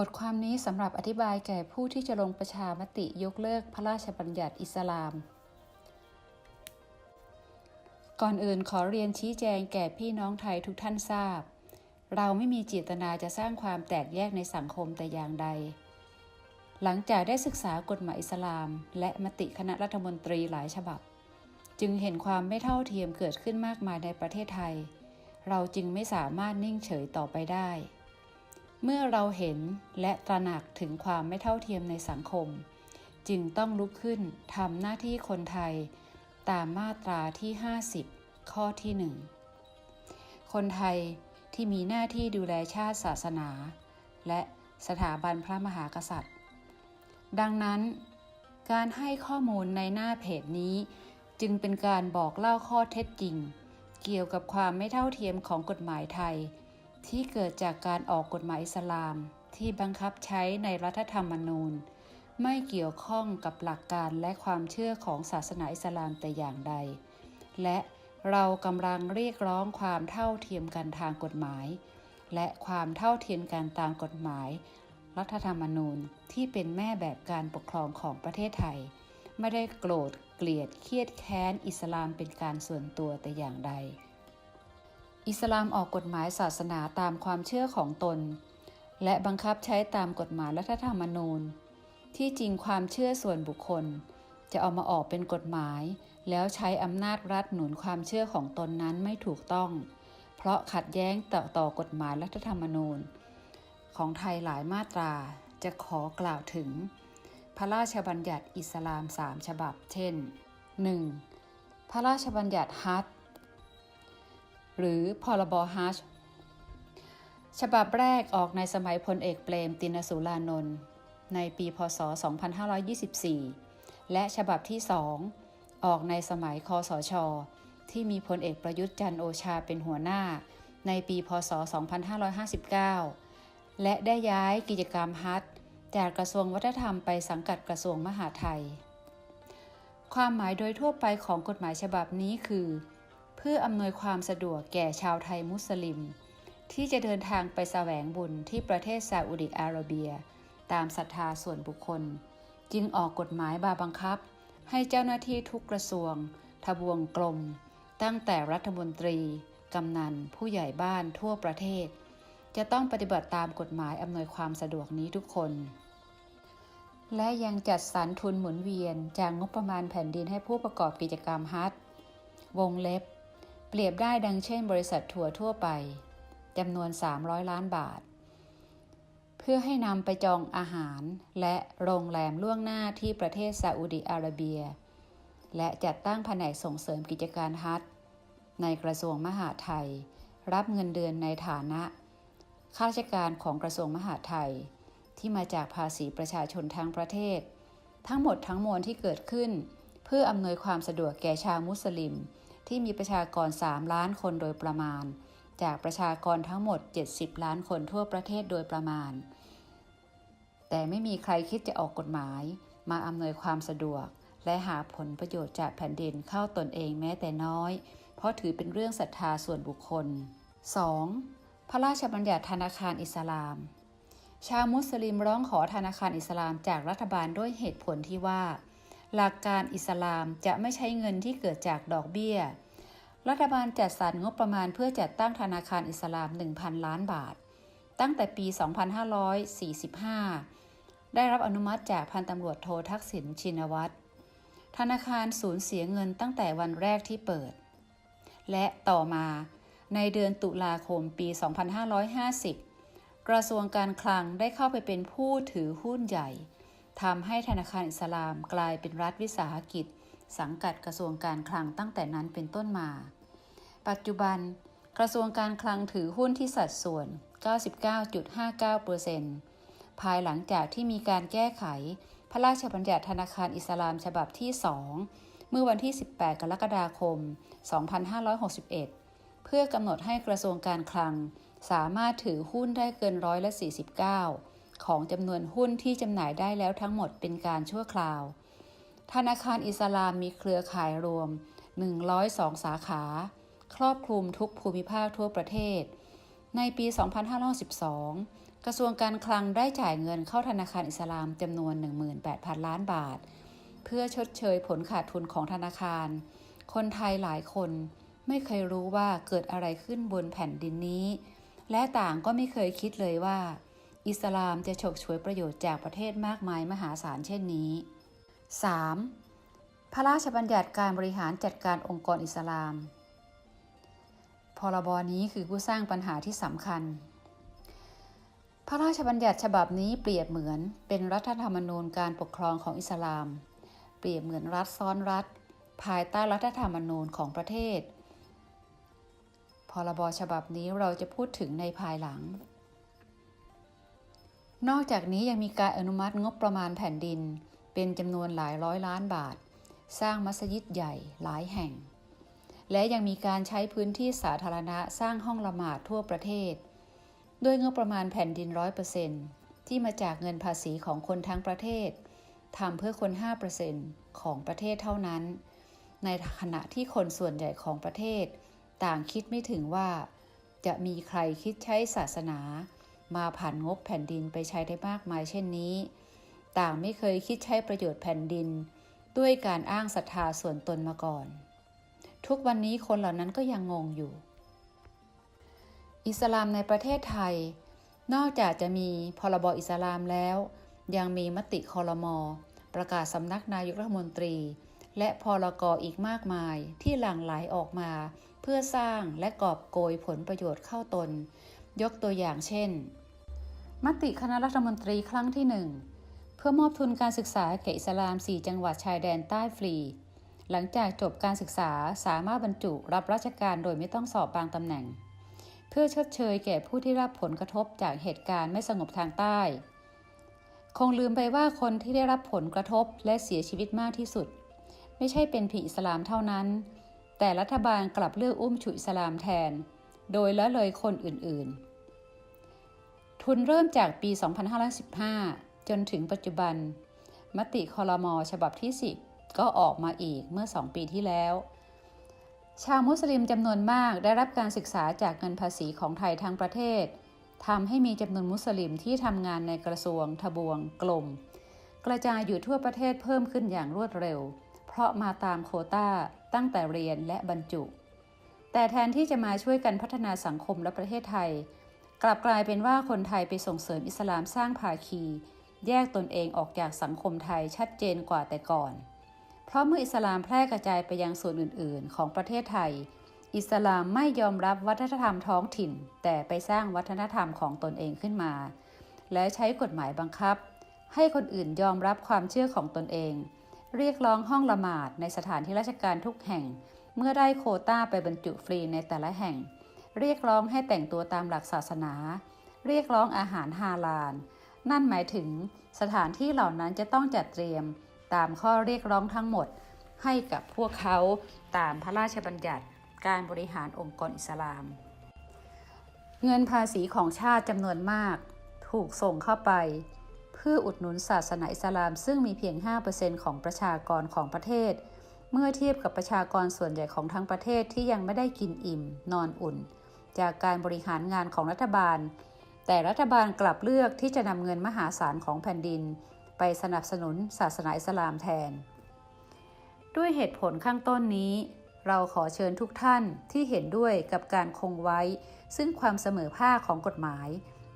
บทความนี้สำหรับอธิบายแก่ผู้ที่จะลงประชามติยกเลิกพระราชบัญญัติอิสลาม ก่อนอื่นขอเรียนชี้แจงแก่พี่น้องไทยทุกท่านทราบ เราไม่มีเจตนาจะสร้างความแตกแยกในสังคมแต่อย่างใด หลังจากได้ศึกษากฎหมายอิสลาม และมติคณะรัฐมนตรีหลายฉบับ จึงเห็นความไม่เท่าเทียมเกิดขึ้นมากมายในประเทศไทย เราจึงไม่สามารถนิ่งเฉยต่อไปได้ เมื่อเราเห็นและตระหนักถึงความไม่เท่าเทียมในสังคม จึงต้องลุกขึ้นทำหน้าที่คนไทย ตามมาตราที่ 50 ข้อที่ 1 คนไทยที่มีหน้าที่ดูแลชาติศาสนา และสถาบันพระมหากษัตริย์ ดังนั้น การให้ข้อมูลในหน้าเพจนี้จึงเป็นการบอกเล่าข้อเท็จจริง เกี่ยวกับความไม่เท่าเทียมของกฎหมายไทย ที่เกิดจากการออกกฎหมายอิสลาม ที่บังคับใช้ในรัฐธรรมนูญ ไม่เกี่ยวข้องกับหลักการและความเชื่อของศาสนาอิสลามแต่อย่างใด และเรากำลังเรียกร้องความเท่าเทียมกันทางกฎหมาย และความเท่าเทียมกันตามกฎหมาย รัฐธรรมนูญที่เป็นแม่แบบการปกครองของประเทศไทย ไม่ได้โกรธเกลียดเครียดแค้นอิสลามเป็นการส่วนตัวแต่อย่างใด อิสลามออกกฎหมายศาสนาตามความเชื่อของตน และบังคับใช้ตามกฎหมายรัฐธรรมนูญ ที่จริงความเชื่อส่วนบุคคล จะเอามาออกเป็นกฎหมาย แล้วใช้อำนาจรัฐหนุนความเชื่อของตนนั้นไม่ถูกต้อง เพราะขัดแย้งต่อต่อกฎหมายรัฐธรรมนูญ ของไทยหลายมาตราจะขอกล่าวถึง พระราชบัญญัติอิสลามสามฉบับ เช่น 1. พระราชบัญญัติฮัจญ์ หรือพรบฮัจญ์ฉบับแรกออกในสมัยพลเอกเปรมตินสุรานนท์ในปีพศ 2524 และฉบับที่สองออกในสมัยคอสช ที่มีพลเอกประยุทธ์จันโอชาเป็นหัวหน้า ในปีพศ 2559 และได้ย้ายกิจกรรมฮัจญ์จากกระทรวงวัฒนธรรมไปสังกัดกระทรวงมหาดไทย ความหมายโดยทั่วไปของกฎหมายฉบับนี้คือ พื่ออำนวยความสะดวกแก่ชาวไทยมุสลิม ที่จะเดินทางไปแสวงบุญที่ประเทศซาอุดิอาระเบีย ตามศรัทธาส่วนบุคคล จึงออกกฎหมายบาบังคับ ให้เจ้าหน้าที่ทุกกระทรวง ทบวงกลม ตั้งแต่รัฐมนตรี กำนัน ผู้ใหญ่บ้านทั่วประเทศ จะต้องปฏิบัติตามกฎหมายอำนวยความสะดวกนี้ทุกคน และยังจัดสรรทุนหมุนเวียนจากงบประมาณแผ่นดินให้ผู้ประกอบกิจกรรมฮัทวงเล็บ เปรียบได้ดังเช่นบริษัททัวร์ทั่วไปจำนวน 300 ล้านบาท เพื่อให้นำไปจองอาหารและโรงแรมล่วงหน้าที่ประเทศซาอุดิอาระเบีย และจัดตั้งแผนกส่งเสริมกิจการฮัทในกระทรวงมหาดไทย รับเงินเดือนในฐานะ ข้าราชการของกระทรวงมหาดไทย ที่มาจากภาษีประชาชนทั้งประเทศ ทั้งหมดทั้งมวลที่เกิดขึ้น เพื่ออำนวยความสะดวกแก่ชาวมุสลิม ที่มีประชากร 3 ล้านคนโดยประมาณ จากประชากรทั้งหมด 70 ล้านคนทั่วประเทศโดยประมาณ แต่ไม่มีใครคิดจะออกกฎหมาย มาอำนวยความสะดวก และหาผลประโยชน์จากแผ่นดินเข้าตนเองแม้แต่น้อย เพราะถือเป็นเรื่องศรัทธาส่วนบุคคล 2. พระราชบัญญัติธนาคารอิสลาม ชาวมุสลิมร้องขอธนาคารอิสลามจากรัฐบาลด้วยเหตุผลที่ว่า หลักการอิสลามจะไม่ใช้เงินที่เกิดจากดอกเบี้ย รัฐบาลจัดสรรงบประมาณเพื่อจัดตั้งธนาคารอิสลาม 1,000 ล้านบาท ตั้งแต่ปี 2545 ได้รับอนุมัติจากพันตำรวจโททักษิณชินวัตร ธนาคารสูญเสียเงินตั้งแต่วันแรกที่เปิด และต่อมาในเดือนตุลาคมปี 2550 กระทรวงการคลังได้เข้าไปเป็นผู้ถือหุ้นใหญ่ ทำให้ธนาคารอิสลามกลายเป็นรัฐวิสาหกิจ สังกัดกระทรวงการคลังตั้งแต่นั้นเป็นต้นมา ปัจจุบัน กระทรวงการคลังถือหุ้นที่สัดส่วน 99.59%ภายหลังจากที่มีการแก้ไข พระราชบัญญัติธนาคารอิสลามฉบับที่ 2 เมื่อวันที่ 18 กรกฎาคม 2561 เพื่อกำหนดให้กระทรวงการคลังสามารถถือหุ้นได้เกินร้อยละ49 ของจำนวนหุ้นที่จำหน่ายได้แล้วทั้งหมดเป็นการชั่วคราว ธนาคารอิสลามมีเครือข่ายรวม 102 สาขา ครอบคลุมทุกภูมิภาคทั่วประเทศ ในปี 2512 กระทรวงการคลังได้จ่ายเงินเข้าธนาคารอิสลามจำนวน 18,000 ล้านบาท เพื่อชดเชยผลขาดทุนของธนาคาร คนไทยหลายคนไม่เคยรู้ว่าเกิดอะไรขึ้นบนแผ่นดินนี้ และต่างก็ไม่เคยคิดเลยว่า อิสลามจะฉกฉวยประโยชน์จากประเทศมากมายมหาศาลเช่นนี้ 3. พระราชบัญญัติการบริหารจัดการองค์กรอิสลาม พรบนี้คือผู้สร้างปัญหาที่สำคัญ พระราชบัญญัติฉบับนี้เปรียบเหมือนเป็นรัฐธรรมนูญการปกครองของอิสลาม เปรียบเหมือนรัฐซ้อนรัฐ ภายใต้รัฐธรรมนูญของประเทศ พรบฉบับนี้เราจะพูดถึงในภายหลัง นอกจากนี้ยังมีการอนุมัติงบประมาณแผ่นดิน เป็นจำนวนหลายร้อยล้านบาท สร้างมัสยิดใหญ่หลายแห่ง และยังมีการใช้พื้นที่สาธารณะสร้างห้องละหมาดทั่วประเทศ ด้วยงบประมาณแผ่นดินร้อยเปอร์เซนที่มาจากเงินภาษีของคนทั้งประเทศทำเพื่อคน 5%ของประเทศเท่านั้น ในขณะที่คนส่วนใหญ่ของประเทศ ต่างคิดไม่ถึงว่า จะมีใครคิดใช้ศาสนา มาผ่านงบแผ่นดินไปใช้ได้มากมายเช่นนี้ ต่างไม่เคยคิดใช้ประโยชน์แผ่นดิน ด้วยการอ้างศรัทธาส่วนตนมาก่อน ทุกวันนี้คนเหล่านั้นก็ยังงงอยู่ อิสลามในประเทศไทย นอกจากจะมีพรบอิสลามแล้ว ยังมีมติคอรมอประกาศสำนักนายกรัฐมนตรี และพรกอีกมากมายที่หลั่งไหลออกมาเพื่อสร้างและกอบโกยผลประโยชน์เข้าตน ยกตัวอย่างเช่น มติคณะรัฐมนตรีครั้งที่หนึ่งเพื่อมอบทุนการศึกษาแก่อิสลาม 4 จังหวัดชายแดนใต้ฟรี หลังจากจบการศึกษาสามารถบรรจุรับราชการโดยไม่ต้องสอบบางตำแหน่ง เพื่อชดเชยแก่ผู้ที่รับผลกระทบจากเหตุการณ์ไม่สงบทางใต้ คงลืมไปว่าคนที่ได้รับผลกระทบและเสียชีวิตมากที่สุด ไม่ใช่เป็นผีอิสลามเท่านั้น แต่รัฐบาลกลับเลือกอุ้มฉุยอิสลามแทน โดยละเลยคนอื่นๆ ทุนเริ่มจากปี 2515 จนถึงปัจจุบัน มติคอรมอฉบับที่ 10 ก็ออกมาอีกเมื่อ 2 ปีที่แล้ว ชาวมุสลิมจำนวนมากได้รับการศึกษาจากเงินภาษีของไทยทั้งประเทศทำให้มีจำนวนมุสลิมที่ทำงานในกระทรวง ทบวง กลม กระจายอยู่ทั่วประเทศเพิ่มขึ้นอย่างรวดเร็ว เพราะมาตามโคต้าตั้งแต่เรียนและบรรจุ แต่แทนที่จะมาช่วยกันพัฒนาสังคมและประเทศไทย กลับกลายเป็นว่าคนไทยไปส่งเสริมอิสลามสร้างภาคี แยกตนเองออกจากสังคมไทยชัดเจนกว่าแต่ก่อน เพราะเมื่ออิสลามแพร่กระจายไปยังส่วนอื่น ๆ ของประเทศไทย อิสลามไม่ยอมรับวัฒนธรรมท้องถิ่น แต่ไปสร้างวัฒนธรรมของตนเองขึ้นมา และใช้กฎหมายบังคับ ให้คนอื่นยอมรับความเชื่อของตนเอง เรียกร้องห้องละหมาดในสถานที่ราชการทุกแห่ง เมื่อได้โคต้าไปบรรจุฟรีในแต่ละแห่ง เรียกร้องให้แต่งตัวตามหลักศาสนา เรียกร้องอาหารฮาลาล นั่นหมายถึงสถานที่เหล่านั้นจะต้องจัดเตรียมตามข้อเรียกร้องทั้งหมด ให้กับพวกเขาตามพระราชบัญญัติการบริหารองค์กรอิสลาม เงินภาษีของชาติจำนวนมาก ถูกส่งเข้าไป เพื่ออุดหนุนศาสนาอิสลาม ซึ่งมีเพียง 5%ของประชากรของประเทศ เมื่อเทียบกับประชากรส่วนใหญ่ของทั้งประเทศที่ยังไม่ได้กินอิ่ม นอนอุ่น จากการบริหารงานของรัฐบาล แต่รัฐบาลกลับเลือกที่จะนำเงินมหาศาลของแผ่นดิน ไปสนับสนุนศาสนาอิสลามแทน ด้วยเหตุผลข้างต้นนี้ เราขอเชิญทุกท่านที่เห็นด้วยกับการคงไว้ ซึ่งความเสมอภาคของกฎหมาย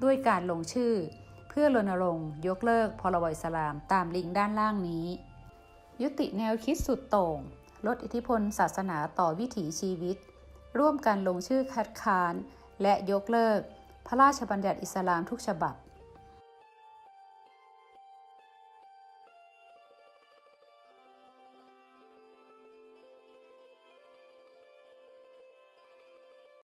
ด้วยการลงชื่อ เพื่อรณรงค์ยกเลิกพรบอิสลามตามลิงก์ด้านล่างนี้ ยุติแนวคิดสุดโต่งลดอิทธิพลศาสนาต่อวิถีชีวิต ร่วมกันลงชื่อคัดค้าน และยกเลิก พระราชบัญญัติอิสลามทุกฉบับ